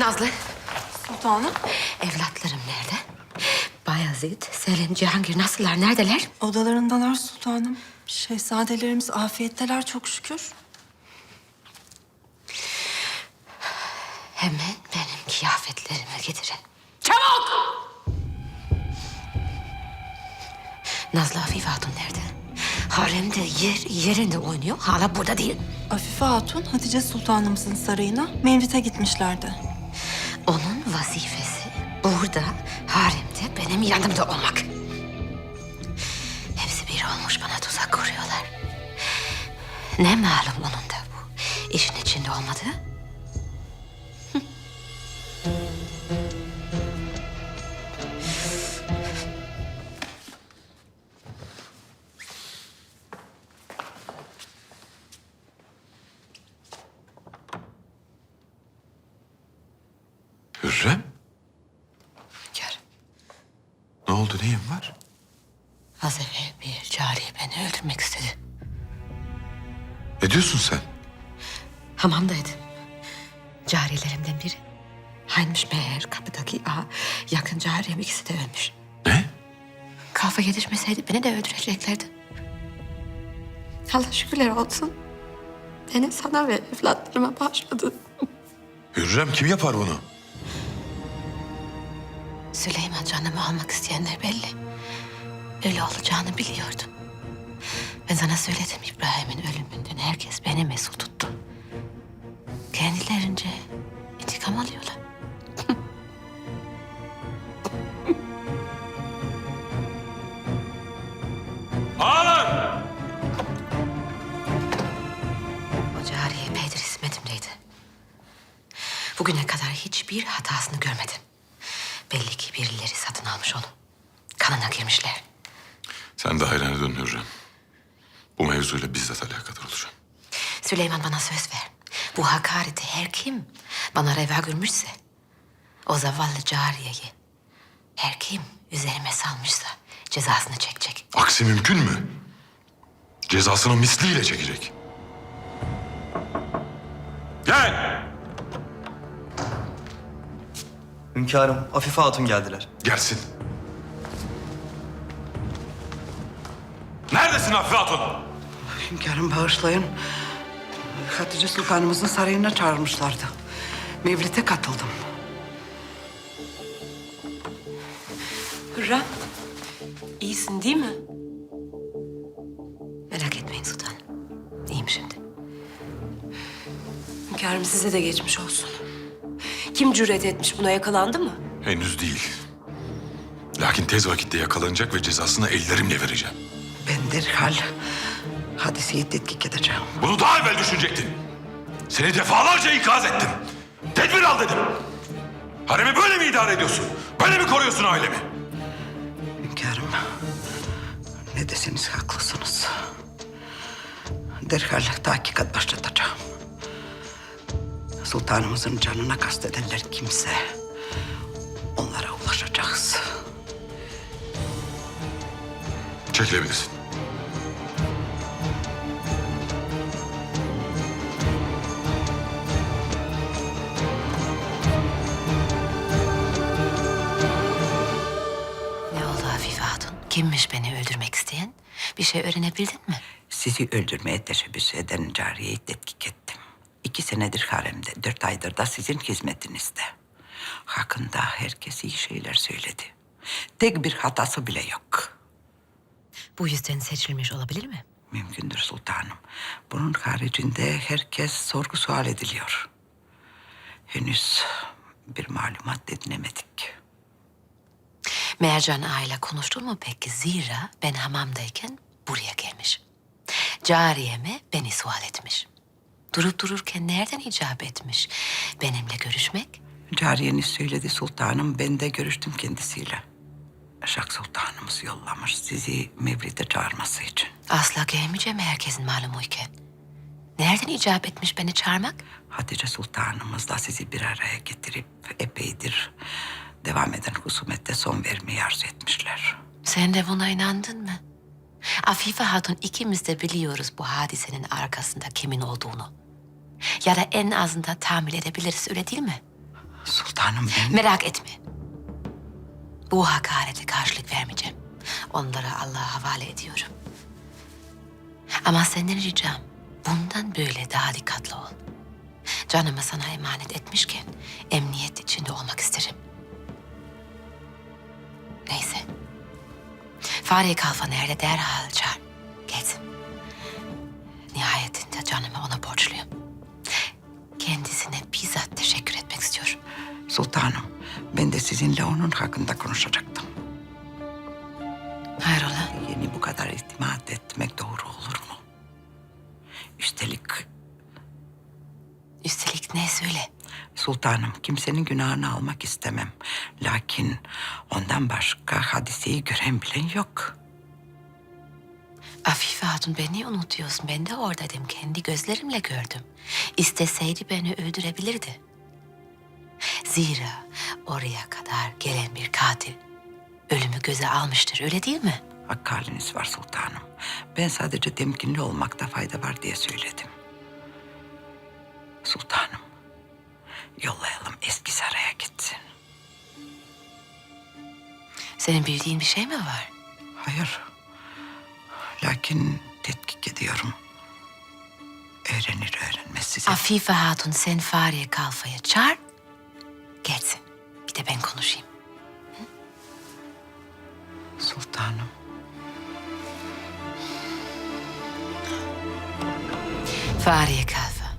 Nazlı, Sultanım. evlatlarım nerede? Bayezid, Selim, Cihangir nasıllar, neredeler? Odalarındalar sultanım. Şehzadelerimiz afiyetteler çok şükür. Hemen benim kıyafetlerimi getirin. Çabuk! Nazlı Afife Hatun nerede? Haremde yer, yerinde oynuyor, hala burada değil. Afife Hatun, Hatice Sultanımızın sarayına Mevlid'e gitmişlerdi. Vazifesi burada, haremde benim yanımda olmak. Hepsi bir olmuş bana tuzak kuruyorlar. Ne malum onun da bu işin içinde olmadığı? Yakın cariyem ikisi de ölmüş. Ne? Kafa yetişmeseydi beni de öldüreceklerdi. Allah şükürler olsun. Beni sana ve evlatlarıma bağışladı. Hürrem kim yapar bunu? Süleyman canımı almak isteyenler belli. Öyle olacağını biliyordum. Ben sana söyledim İbrahim'in ölümünden herkes beni mesul tuttu. Kendilerince intikam alıyorlar. Bugüne kadar hiçbir hatasını görmedim. Belli ki birileri satın almış onu. Kanına girmişler. Sen de hayrana dön Hürrem. Bu mevzuyla bizzat alakadar olacağım. Süleyman bana söz ver. Bu hakareti her kim bana reva görmüşse... ...o zavallı cariyeyi her kim üzerime salmışsa cezasını çekecek. Aksi mümkün mü? Cezasını misliyle çekecek. Gel! Hünkârım, Afife Hatun geldiler. Gelsin. Neredesin Afife Hatun? Hünkârım bağışlayın. Hatice Sultanımızın sarayına çağırmışlardı. Mevlid'e katıldım. Hürrem, iyisin değil mi? Merak etmeyin sultanım. İyiyim şimdi. Hünkârım size de geçmiş olsun. Kim cüret etmiş buna yakalandı mı? Henüz değil. Lakin tez vakitte yakalanacak ve cezasını ellerimle vereceğim. Ben derhal hadiseyi tetkik edeceğim. Bunu daha evvel düşünecektin. Seni defalarca ikaz ettim. Tedbir al dedim. Haremi böyle mi idare ediyorsun? Böyle mi koruyorsun ailemi? Hünkârım, ne deseniz haklısınız. Derhal tahkikat başlatacağım. Sultanımızın canına kastedenler kimse onlara ulaşacağız. Çekilebilirsin. Ne oldu Afife Hatun? Kimmiş beni öldürmek isteyen? Bir şey öğrenebildin mi? Sizi öldürmeye teşebbüs eden cariyeyi tetkik ettim. İki senedir haremde, dört aydır da sizin hizmetinizde. Hakkında herkes iyi şeyler söyledi. Tek bir hatası bile yok. Bu yüzden seçilmiş olabilir mi? Mümkündür sultanım. Bunun haricinde herkes sorgu sual ediliyor. Henüz bir malumat edinemedik. Mercan aile konuştun mu peki? Zira ben hamamdayken buraya gelmiş. Cariyeme beni sual etmiş. Durup dururken nereden icap etmiş benimle görüşmek? Cariyeniz söyledi sultanım, ben de görüştüm kendisiyle. Şak sultanımız yollamış sizi Mevlid'e çağırması için. Asla gelmeyeceğim herkesin malumuyken. Nereden icap etmiş beni çağırmak? Hatice Sultanımızla sizi bir araya getirip epeydir devam eden husumette son vermeyi arzu etmişler. Sen de buna inandın mı? Afife Hatun ikimiz de biliyoruz bu hadisenin arkasında kimin olduğunu. Ya da en azından tahmin edebiliriz öyle değil mi? Sultanım ben... Merak etme. Bu hakarete karşılık vermeyeceğim. Onları Allah'a havale ediyorum. Ama senden ricam bundan böyle daha dikkatli ol. Canımı sana emanet etmişken emniyet içinde olmak isterim. Neyse. Fare Kalfa nerede derhal çağır. Gelsin. Nihayetinde canımı ona borçluyum. Kendisine bizzat teşekkür etmek istiyorum. Sultanım, ben de sizinle onun hakkında konuşacaktım. Hayrola? Yeni bu kadar itimat etmek doğru olur mu? Üstelik Üstelik ne söyle? sultanım kimsenin günahını almak istemem. Lakin ondan başka hadiseyi gören bilen yok. Afife Hatun beni unutuyorsun. Ben de oradaydım. Kendi gözlerimle gördüm. İsteseydi beni öldürebilirdi. Zira oraya kadar gelen bir katil ölümü göze almıştır. Öyle değil mi? Hakkı haliniz var sultanım. Ben sadece temkinli olmakta fayda var diye söyledim. Sultanım, yollayalım eski saraya gitsin. Senin bildiğin bir şey mi var? Hayır. Lakin tetkik ediyorum. Öğrenir öğrenmez size. Afife Hatun sen Fahriye Kalfa'ya çağır. Gelsin. Bir de ben konuşayım. Sultanım. Fahriye Kalfa.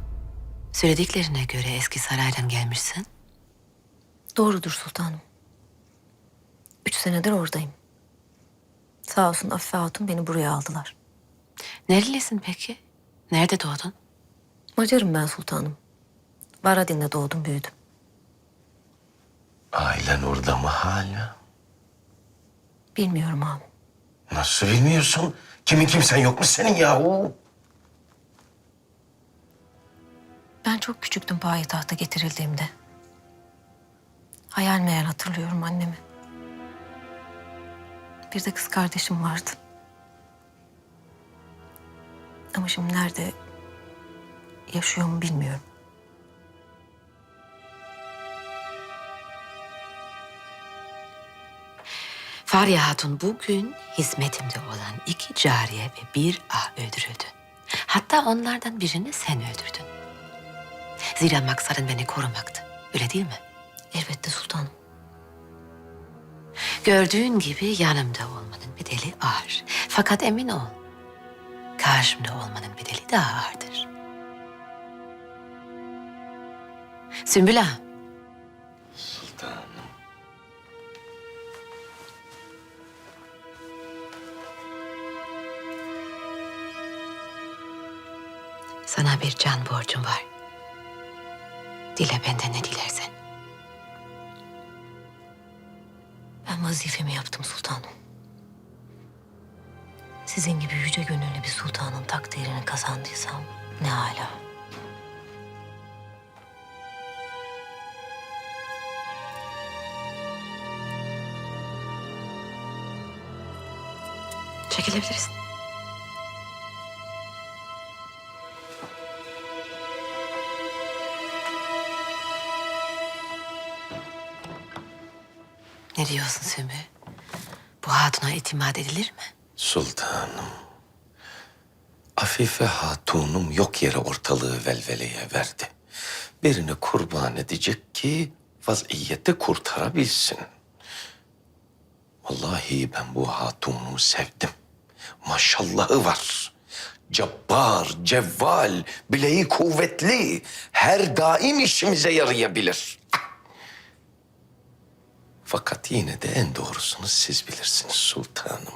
Söylediklerine göre eski saraydan gelmişsin. Doğrudur sultanım. Üç senedir oradayım. Sağ olsun Afife Hatun beni buraya aldılar. Nerelisin peki? Nerede doğdun? Macarım ben sultanım. Varadin'de doğdum büyüdüm. Ailen orada mı hala? Bilmiyorum ağam. Nasıl bilmiyorsun? Kimin kimsen yok mu senin yahu? Ben çok küçüktüm payitahta getirildiğimde. Hayal meyal hatırlıyorum annemi. Bir de kız kardeşim vardı. Ama şimdi nerede yaşıyor mu bilmiyorum. Fahriye Hatun bugün hizmetimde olan iki cariye ve bir ağ öldürüldü. Hatta onlardan birini sen öldürdün. Zira maksadın beni korumaktı. Öyle değil mi? Elbette sultanım. Gördüğün gibi yanımda olmanın bedeli ağır. Fakat emin ol, karşımda olmanın bedeli daha ağırdır. Sümbül Ağa, Sultanım. sana bir can borcum var. Dile benden ne dilersen. Vazifemi yaptım sultanım. Sizin gibi yüce gönüllü bir sultanın takdirini kazandıysam ne hala. Çekilebilirsin. Diyorsun Sümbül? Bu hatuna itimat edilir mi? Sultanım. Afife hatunum yok yere ortalığı velveleye verdi. Birini kurban edecek ki vaziyeti kurtarabilsin. Vallahi ben bu hatunu sevdim. Maşallahı var. Cabbar, cevval, bileği kuvvetli. Her daim işimize yarayabilir. Fakat yine de en doğrusunu siz bilirsiniz sultanım.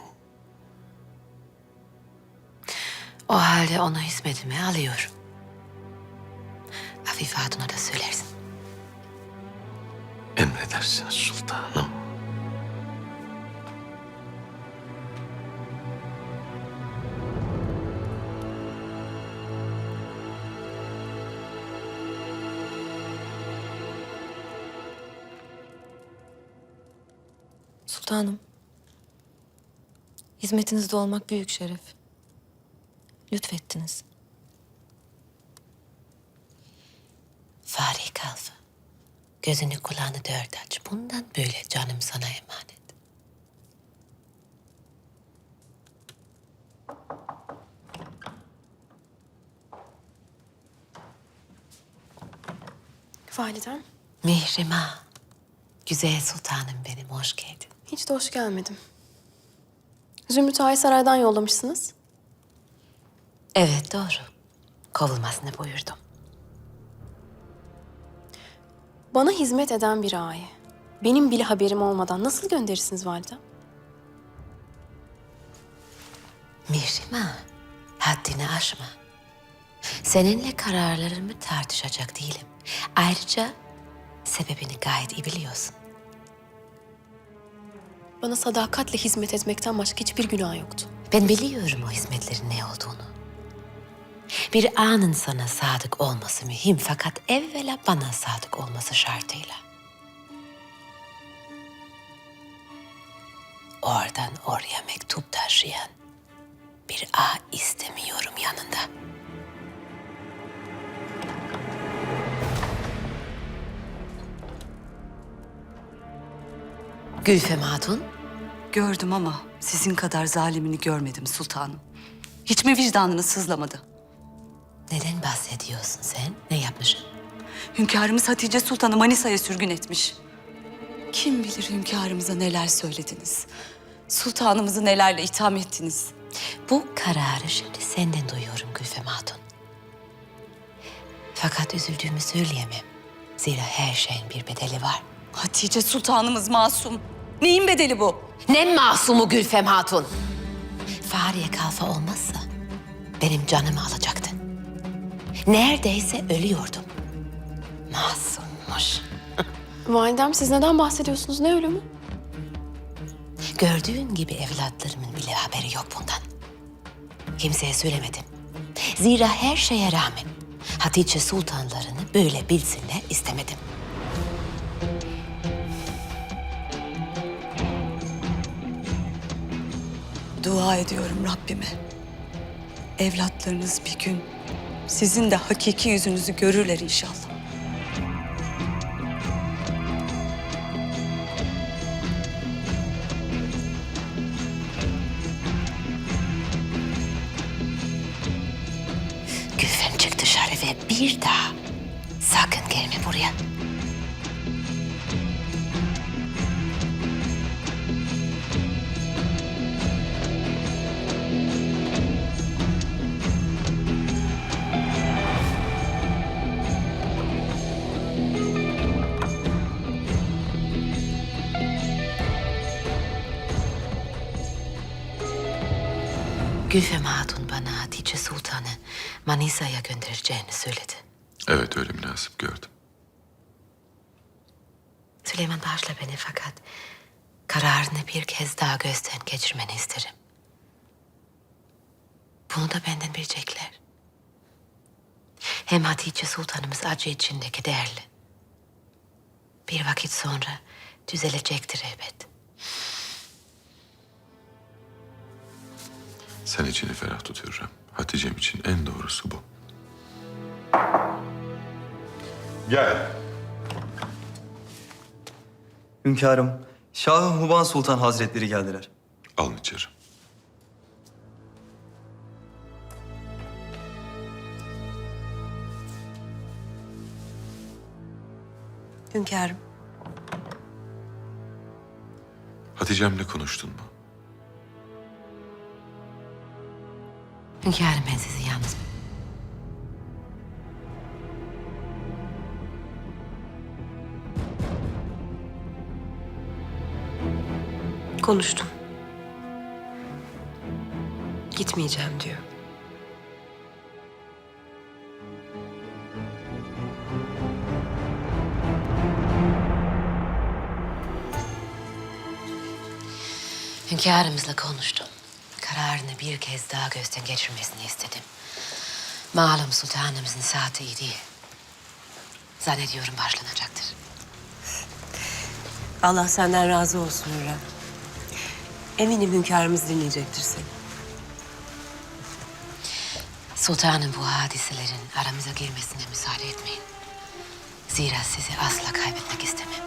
O halde onu hizmetime alıyorum. Afife Hatun'a da söylersin. Emredersiniz sultanım. Sultanım. Hizmetinizde olmak büyük şeref. Lütfettiniz. Fahri Kalfa. Gözünü kulağını dört aç. Bundan böyle canım sana emanet. Validem, Mihrimah. Güzel sultanım benim, hoş geldin. Hiç de hoş gelmedim. Zümrüt Ağa'yı saraydan yollamışsınız. Evet, doğru. Kovulmasını buyurdum. Bana hizmet eden bir ağayı, benim bile haberim olmadan nasıl gönderirsiniz validem? Mihrimah, haddini aşma. Seninle kararlarımı tartışacak değilim. Ayrıca sebebini gayet iyi biliyorsun. Bana sadakatle hizmet etmekten başka hiçbir günah yoktu. Ben biliyorum o hizmetlerin ne olduğunu. Bir anın sana sadık olması mühim fakat evvela bana sadık olması şartıyla. Oradan oraya mektup taşıyan bir ağ istemiyorum yanında. Gülfem Hatun, Gördüm ama sizin kadar zalimini görmedim sultanım. Hiç mi vicdanınız sızlamadı? neden bahsediyorsun sen? Ne yapmışım? Hünkârımız Hatice Sultan'ı Manisa'ya sürgün etmiş. Kim bilir hünkârımıza neler söylediniz. Sultanımızı nelerle itham ettiniz. Bu kararı şimdi senden duyuyorum Gülfem Hatun. Fakat üzüldüğümü söyleyemem. Zira her şeyin bir bedeli var. Hatice Sultanımız masum. Neyin bedeli bu? Ne masumu Gülfem Hatun? Fahriye kalfa olmazsa benim canımı alacaktın. Neredeyse ölüyordum. Masummuş. Validem siz neden bahsediyorsunuz? Ne ölümü? Gördüğün gibi evlatlarımın bile haberi yok bundan. Kimseye söylemedim. Zira her şeye rağmen Hatice sultanlarını böyle bilsinler istemedim. Dua ediyorum Rabbime. Evlatlarınız bir gün sizin de hakiki yüzünüzü görürler inşallah. Gülfem çık dışarı ve bir daha sakın gelme buraya. Gülfem Hatun bana Hatice Sultan'ı Manisa'ya göndereceğini söyledi. Evet öyle münasip gördüm. Süleyman bağışla beni fakat kararını bir kez daha gözden geçirmeni isterim. Bunu da benden bilecekler. Hem Hatice Sultanımız acı içindeki değerli. Bir vakit sonra düzelecektir elbet. Sen içini ferah tut Hürrem. Hatice'm için en doğrusu bu. Gel. Hünkârım, Şah-ı Huban Sultan Hazretleri geldiler. Alın içeri. Hünkârım. Hatice'mle konuştun mu? Hünkârım ben sizi yalnız Konuştum. Gitmeyeceğim diyor. Hünkârımızla konuştum. Kararını bir kez daha gözden geçirmesini istedim. Malum sultanımızın saati iyi değil. Zannediyorum başlanacaktır. Allah senden razı olsun Hürrem. Eminim hünkârımız dinleyecektir seni. Sultanım bu hadiselerin aramıza girmesine müsaade etmeyin. Zira sizi asla kaybetmek istemem.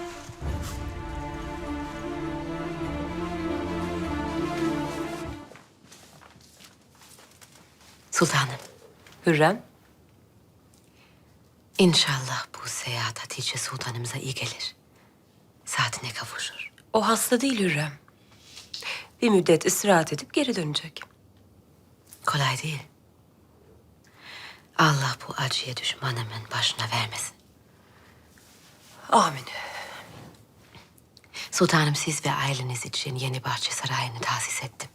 Sultanım, Hürrem, inşallah bu seyahat Hatice Sultanımıza iyi gelir. Saatine kavuşur. o hasta değil Hürrem. Bir müddet istirahat edip geri dönecek. Kolay değil. Allah bu acıya düşmanımın başına vermesin. Amin. Sultanım siz ve aileniz için yeni bahçe sarayını tahsis ettim.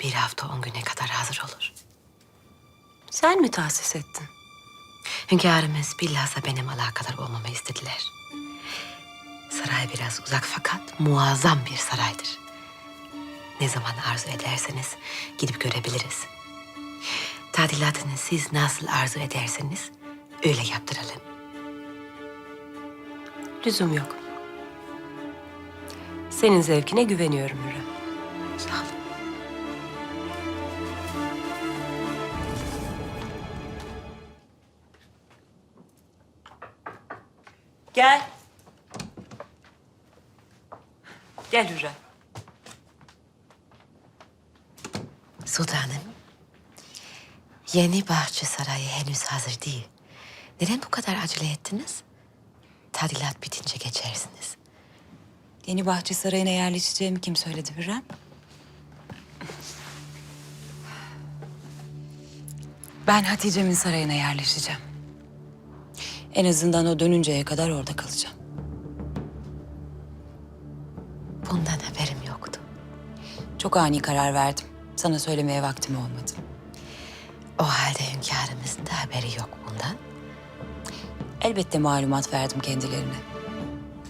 Bir hafta on güne kadar hazır olur. Sen mi tahsis ettin? Hünkârımız bilhassa benim alakadar olmamı istediler. Saray biraz uzak fakat muazzam bir saraydır. Ne zaman arzu ederseniz gidip görebiliriz. Tadilatını siz nasıl arzu ederseniz öyle yaptıralım. Lüzum yok. Senin zevkine güveniyorum Hürrem. Sağ olun. Gel. Gel Hürrem. Sultanım, yeni bahçe sarayı henüz hazır değil. Neden bu kadar acele ettiniz? Tadilat bitince geçersiniz. Yeni bahçe sarayına yerleşeceğimi kim söyledi Hürrem? Ben Hatice'min sarayına yerleşeceğim. En azından o dönünceye kadar orada kalacağım. Bundan haberim yoktu. Çok ani karar verdim. Sana söylemeye vaktim olmadı. O halde hünkârımızın da haberi yok bundan. Elbette malumat verdim kendilerine.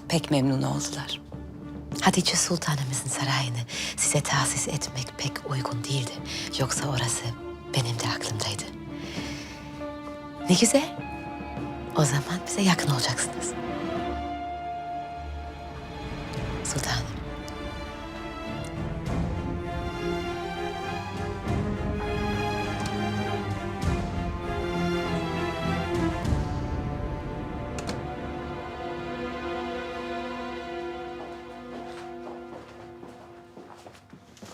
Pek memnun oldular. Hatice Sultanımızın sarayını size tahsis etmek pek uygun değildi. Yoksa orası benim de aklımdaydı. Ne güzel. O zaman bize yakın olacaksınız. Sultanım.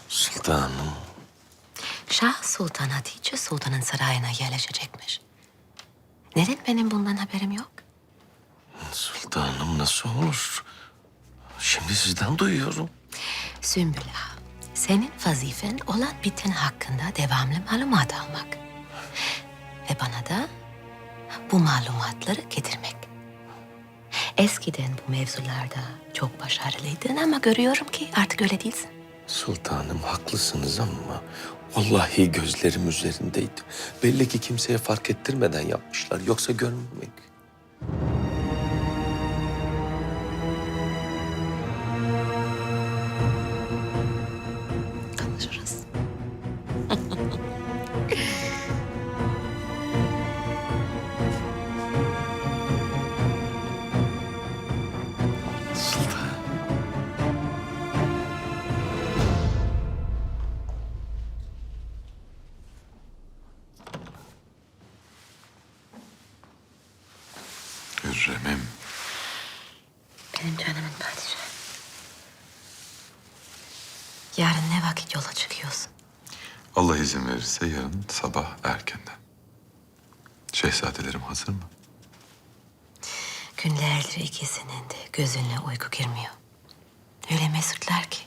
Sultanım. Şah Sultan Hatice Sultan'ın sarayına yerleşecekmiş. Neden benim bundan haberim yok? Sultanım nasıl olur? Şimdi sizden duyuyorum. Sümbül Ağa, senin vazifen olan biten hakkında devamlı malumat almak. Ve bana da bu malumatları getirmek. Eskiden bu mevzularda çok başarılıydın ama görüyorum ki artık öyle değilsin. Sultanım haklısınız ama vallahi gözlerim üzerindeydi. Belli ki kimseye fark ettirmeden yapmışlar. Yoksa görmemek. Yarın ne vakit yola çıkıyorsun? Allah izin verirse yarın sabah erkenden. Şehzadelerim hazır mı? Günlerdir ikisinin de gözüne uyku girmiyor. Öyle mesutlar ki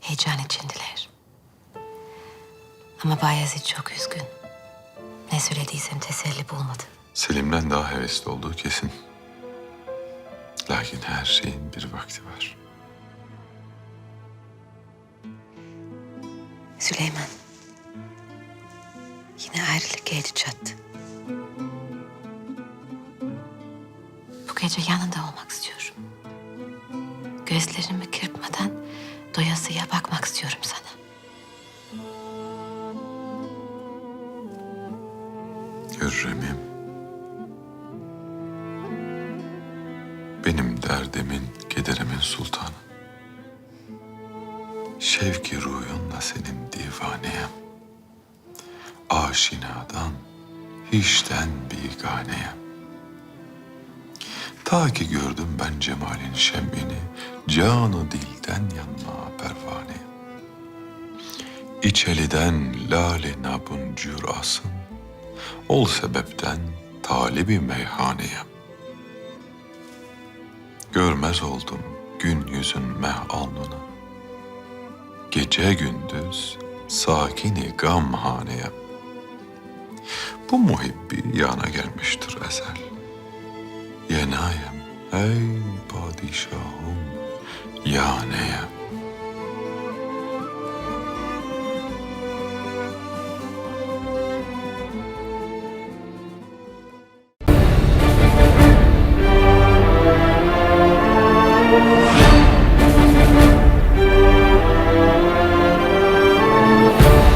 heyecan içindeler. Ama Bayezid çok üzgün. Ne söylediysem teselli bulmadı. Selim'den daha hevesli olduğu kesin. Lakin her şeyin bir vakti var. Süleyman. Yine ayrılık geldi çattı. Bu gece yanında olmak istiyorum. Gözlerimi kırpmadan doyasıya bakmak istiyorum sana. Hürrem'im. Benim derdimin, kederimin sultanı. Şevki ruyunla senin divaneyem. Aşinadan, hiçten biganeyem. Ta ki gördüm ben cemalin şemini, canı dilden yanma pervane. İçeliden lale nabun cürasın, ol sebepten talibi meyhaneye. Görmez oldum gün yüzün meh alnına, gece gündüz sakini gamhaneye. Bu muhibbi yana gelmiştir ezel. Yenayem ey padişahım yaneyem.